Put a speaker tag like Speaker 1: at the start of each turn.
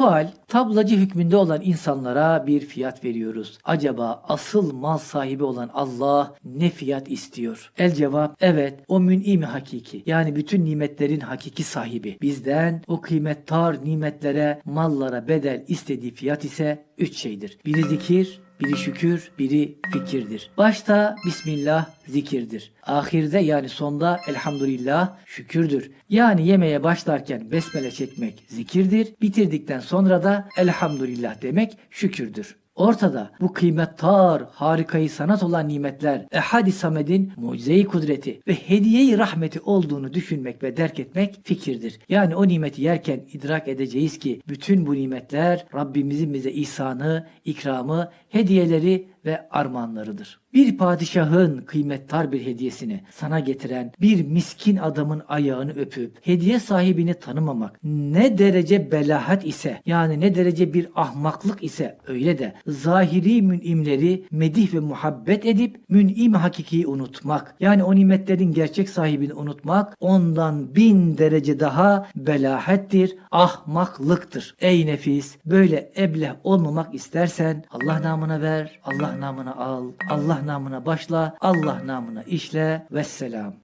Speaker 1: Sual, tablacı hükmünde olan insanlara bir fiyat veriyoruz. Acaba asıl mal sahibi olan Allah ne fiyat istiyor? El cevap, evet o mün'im hakiki. Yani bütün nimetlerin hakiki sahibi. Bizden o kıymettar nimetlere, mallara bedel istediği fiyat ise üç şeydir. Biri zikir, biri şükür, biri fikirdir. Başta Bismillah zikirdir. Ahirde yani sonda elhamdülillah şükürdür. Yani yemeğe başlarken besmele çekmek zikirdir. Bitirdikten sonra da elhamdülillah demek şükürdür. Ortada bu kıymettar, harikayı sanat olan nimetler, Ehad-i Samed'in mucize-i kudreti ve hediye-i rahmeti olduğunu düşünmek ve derk etmek fikirdir. Yani o nimeti yerken idrak edeceğiz ki bütün bu nimetler Rabbimizin bize ihsanı, ikramı, hediyeleri ve armağanlarıdır. Bir padişahın kıymettar bir hediyesini sana getiren bir miskin adamın ayağını öpüp hediye sahibini tanımamak ne derece belahat ise yani ne derece bir ahmaklık ise öyle de zahiri münimleri medih ve muhabbet edip münim hakikiyi unutmak yani o nimetlerin gerçek sahibini unutmak ondan bin derece daha belahettir, ahmaklıktır. Ey nefis böyle ebleh olmamak istersen Allah namına ver, Allah namına al, Allah namına başla, Allah namına işle. Vesselam.